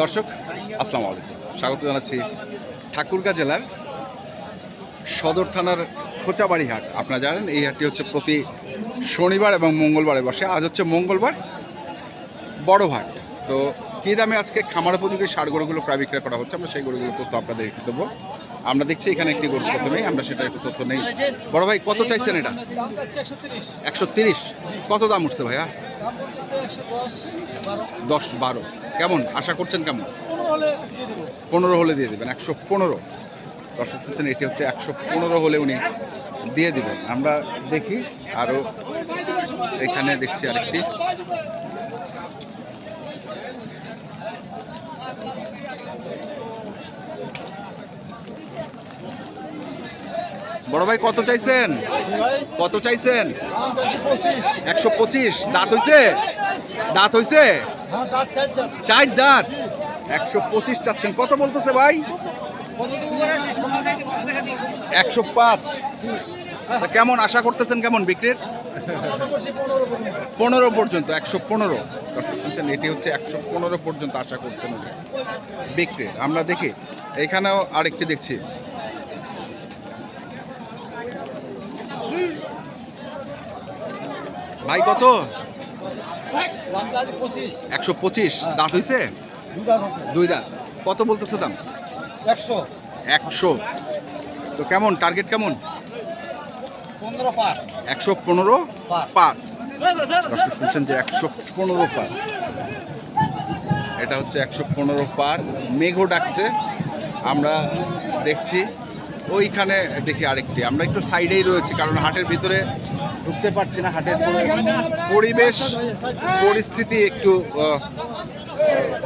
দর্শক, আসসালামু আলাইকুম। স্বাগত জানাচ্ছি ঠাকুরগাঁ জেলার সদর থানার খোঁচাবাড়ি হাট আপনারা জানেন, এই হাটটি হচ্ছে প্রতি শনিবার এবং মঙ্গলবারে বসে। আজ হচ্ছে মঙ্গলবার, বড় হাট। তো কী দামে আজকে খামার উপযোগী সার গরুগুলো প্রায় বিক্রয় করা হচ্ছে? আমরা সেই গরুগুলো তথ্য আপনাদের দেবো। আমরা দেখছি এখানে একটি গরু প্রথমেই, আমরা সেটা একটু তথ্য নেই। বড় ভাই, কত চাইছেন এটা? একশো তিরিশ। কত দাম উঠছে ভাইয়া? দশ বারো। কেমন? আশা করছেন কেমন? পনেরো হলে দিয়ে পনেরো হলে দিয়ে দেবেন, একশো পনেরো। দর্শক শুনছেন, এটি হচ্ছে একশো পনেরো হলে উনি দিয়ে দিবেন। আমরা দেখি আরও এখানে দেখছি আরেকটি। বড় ভাই, কত চাইছেন? কত চাইছেন? একশো পঁচিশ। দাঁত হইছে? দাঁত হইছে? চার দাঁত। একশো পঁচিশ চাচ্ছেন। কত বলতেছে ভাই? একশো পাঁচ। কেমন আশা করতেছেন কেমন বিক্রির? পনেরো পর্যন্ত, একশো পনেরো। শুনছেন, এটি হচ্ছে একশো পনেরো পর্যন্ত আশা করছেন। বিক্রির। আমরা দেখি, এখানেও আরেকটি দেখছি। ভাই কত? একশো পঁচিশ। দাঁত হয়েছে দুই দাঁত। কত বলতেছে দাম? একশো। একশো। তো কেমন? টার্গেট কেমন? পনেরো পার। একশো পনেরো পার। দর্শক শুনছেন যে একশো পনেরো পার। এটা হচ্ছে একশো পনেরো পার। মেঘও ডাকছে। আমরা দেখছি। ওইখানে দেখি আরেকটি। আমরা একটু সাইডেই রয়েছি কারণ হাটের ভিতরে ঢুকতে পারছি না হাটের পরে পরিবেশ পরিস্থিতি একটু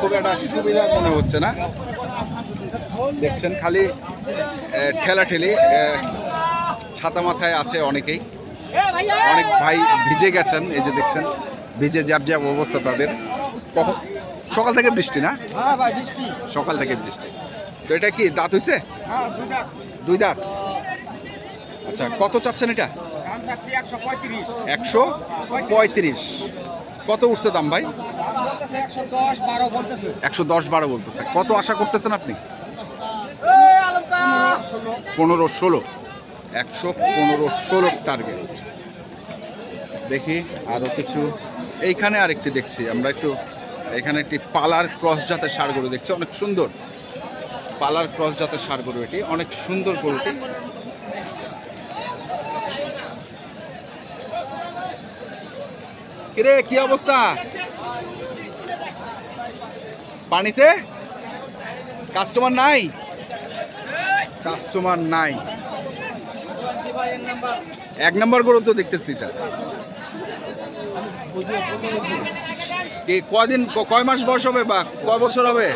খুব একটা সুবিধা মনে হচ্ছে না। দেখছেন খালি ঠেলাঠেলি ছাতা মাথায় আছে অনেকেই। অনেক ভাই ভিজে গেছেন এই যে দেখছেন ভিজে জ্যাব জ্যাব অবস্থা তাদের। কখন সকাল থেকে বৃষ্টি না? হ্যাঁ ভাই বৃষ্টি। সকাল থেকে বৃষ্টি। তো এটা কি দাঁত হইছে? হ্যাঁ দুই দাঁত? আচ্ছা কত চাচ্ছেন এটা? একশো পঁয়ত্রিশ। কত উঠছে দাম ভাই? একশো দশ বারো বলতেছে। একশো দশ বারো বলতেছে। কত আশা করতেছেন আপনি? পনেরো ষোলো। একশো পনেরো ষোলো টার্গেট দেখি আরও কিছু। এইখানে আরেকটি দেখছি। আমরা একটু এখানে একটি পালার ক্রস জাতের সার গরু দেখছি। অনেক সুন্দর। পালার ক্রস জাতের সার গরু এটি। অনেক সুন্দর গরুটি। কিরে, কি অবস্থা? পানিতে? কাস্টমার নাই? কাস্টমার নাই। এক নম্বর গরু তো দেখতেছি এটা। কি, কদিন কয় মাস বয়স হবে বা কয় বছর হবে?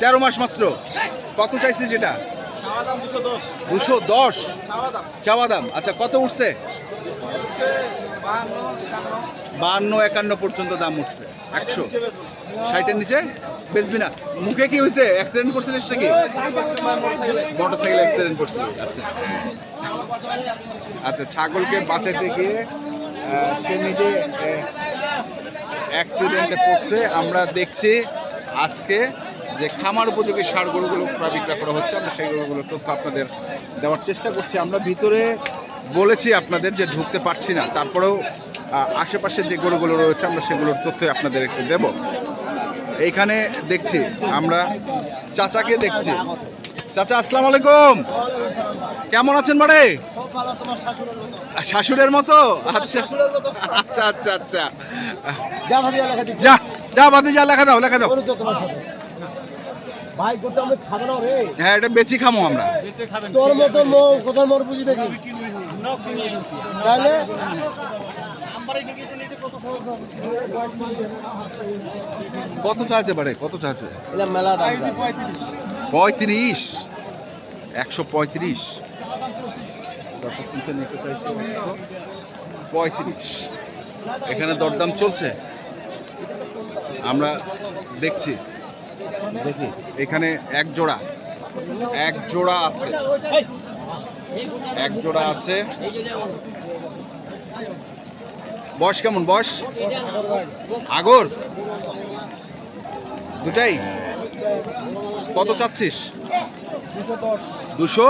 তেরো মাস মাত্র। কত চাইছিস এটা? দুশো দশ। চাওয়া দাম। আচ্ছা কত উঠছে? বাহান্ন, একান্ন পর্যন্ত দাম উঠছে। একশো। ষাটের নিচে বেচবি না। মুখে কি হয়েছে অ্যাক্সিডেন্ট করছে করছিলিস নাকি? মোটর সাইকেল অ্যাক্সিডেন্ট করছিল। আচ্ছা। আচ্ছা ছাগলকে বাঁচাতে গিয়ে সে নিজে অ্যাক্সিডেন্টে পড়ছে। আমরা দেখছি আজকে যে খামার উপযোগী সার গরুগুলো ক্রয় বিক্রয় করা হচ্ছে। আমরা সেই গরুগুলোর তথ্য আপনাদের দেওয়ার চেষ্টা করছি। আমরা ভিতরে বলেছি আপনাদের যে ঢুকতে পারছি না তারপরেও আশেপাশে যে গরুগুলো রয়েছে আমরা সেগুলোর তথ্য আপনাদের একটু দেব। এইখানে দেখছি আমরা চাচাকে দেখছি। চাচা আসসালামু আলাইকুম। কেমন আছেন বাড়ে? শাশুড়ের মতো? আচ্ছা আচ্ছা আচ্ছা আচ্ছা। যা যা বাদে যা লেখা দাও লেখা দাও। ভাই গোটা আমি খাব না রে। হ্যাঁ এটা বেশি খামো আমরা। তোর মতো মো কোথাও মোর বুঝি দেখি। তাহলে কত চাচ্ছে বাড়ে? কত চাচ্ছে মেলা পঁয়ত্রিশ। একশো পঁয়ত্রিশ। পঁয়ত্রিশ। এখানে দরদাম চলছে? আমরা দেখছি। দেখি। এখানে এক জোড়া। এক জোড়া আছে। এক জোড়া আছে। বয়স কেমন? বয়স? আগর? দুটাই? কত চাচ্ছিস? দুশো?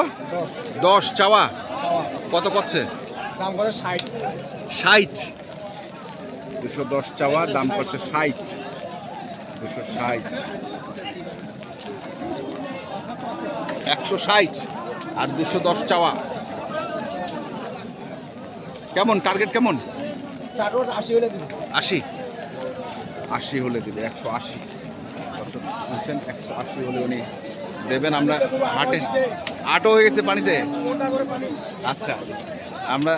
দশ। চাওয়া? কত করছে? দাম করে ষাট। ষাট। দুশো দশ চাওয়া দাম করছে ষাট। দুশো ষাট। একশো ষাট। আর দুশো দশ চাওয়া। কেমন? টার্গেট কেমন? আশি হলে দিবি। আশি? আশি হলে দেবে একশো আশি। দর্শক শুনছেন? একশো আশি হলে উনি দেবেন আমরা হাটে। আটও হয়ে গেছে পানিতে? আচ্ছা আমরা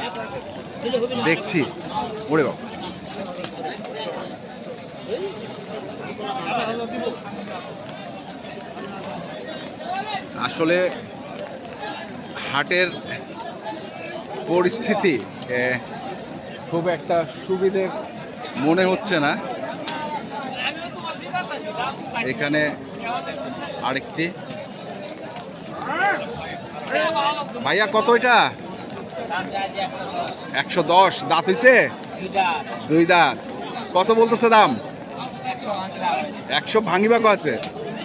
দেখছি। ওরে বাবা। আসলে হাটের পরিস্থিতি খুব একটা সুবিধে মনে হচ্ছে না। এখানে আরেকটি। ভাইয়া, কত এটা? একশো দশ। দাঁত হইছে? দুই দাঁত। কত বলতেছে দাম? একশো ভাঙিবাকো আছে।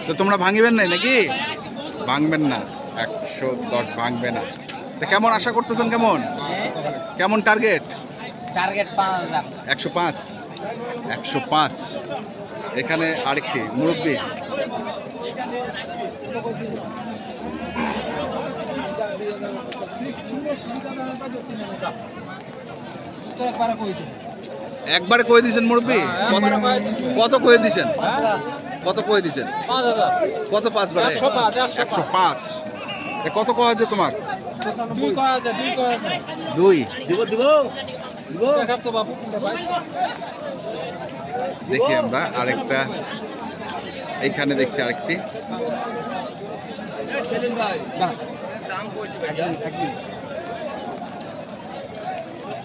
তো তোমরা ভাঙিবেন নাই নাকি? ভাঙবেন না। একশো দশ ভাঙবে না। তো কেমন আশা করতেছেন কেমন? কেমন টার্গেট টার্গেট একশো পাঁচ? একশো পাঁচ। এখানে আরেকটি মুরব্বী। একবারে কয়ে দিয়েছেন মুরব্বী? কত কয়ে দিয়েছেন কত কয়ে দিয়েছেন কত পাঁচ বারে? একশো পাঁচ, কত কয় আছে তোমার? দুই আছে দুই কয় আছে। দুই। দেখার তো বাবু ভাই দেখি আমরা আরেকটা। এইখানে দেখছি আরেকটি।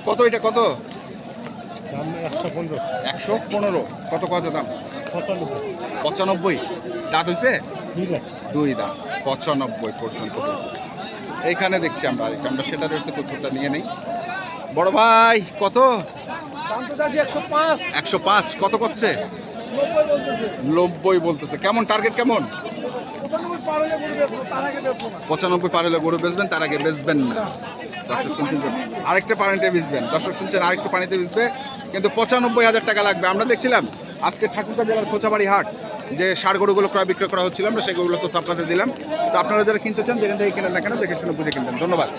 কত এটা কত? একশো পনেরো। একশো পনেরো কত কত দাম? পঁচানব্বই। পঁচানব্বই। দাঁত হয়েছে ঠিক আছে। দুই দাম, পঁচানব্বই পর্যন্ত এইখানে দেখছি আমরা আরেকটা, আমরা সেটার একটু তথ্যটা নিয়ে নেই। বড় ভাই, কত? একশো পাঁচ, কত করছে? নব্বই বলতেছে। কেমন টার্গেট কেমন? পঁচানব্বই পার হলে গরু বেচবেন, তার আগে বেচবেন না। দর্শক শুনছেন আরেকটা পানিতে বেচবেন দর্শক শুনছেন, আরেকটা পানিতে বেচবে কিন্তু পঁচানব্বই হাজার টাকা লাগবে। আমরা দেখছিলাম, আজকে ঠাকুরগাঁ জেলার খোঁচাবাড়ি হাট। যে সার গরুগুলো ক্রয় বিক্রয় করা হচ্ছিল, আমরা সেগুলো তথ্য আপনাদের দিলাম। তো আপনারা যারা কিনতে চান, যেখান থেকে কেনেন না কেন, দেখে শুনে বুঝে কিনবেন। ধন্যবাদ।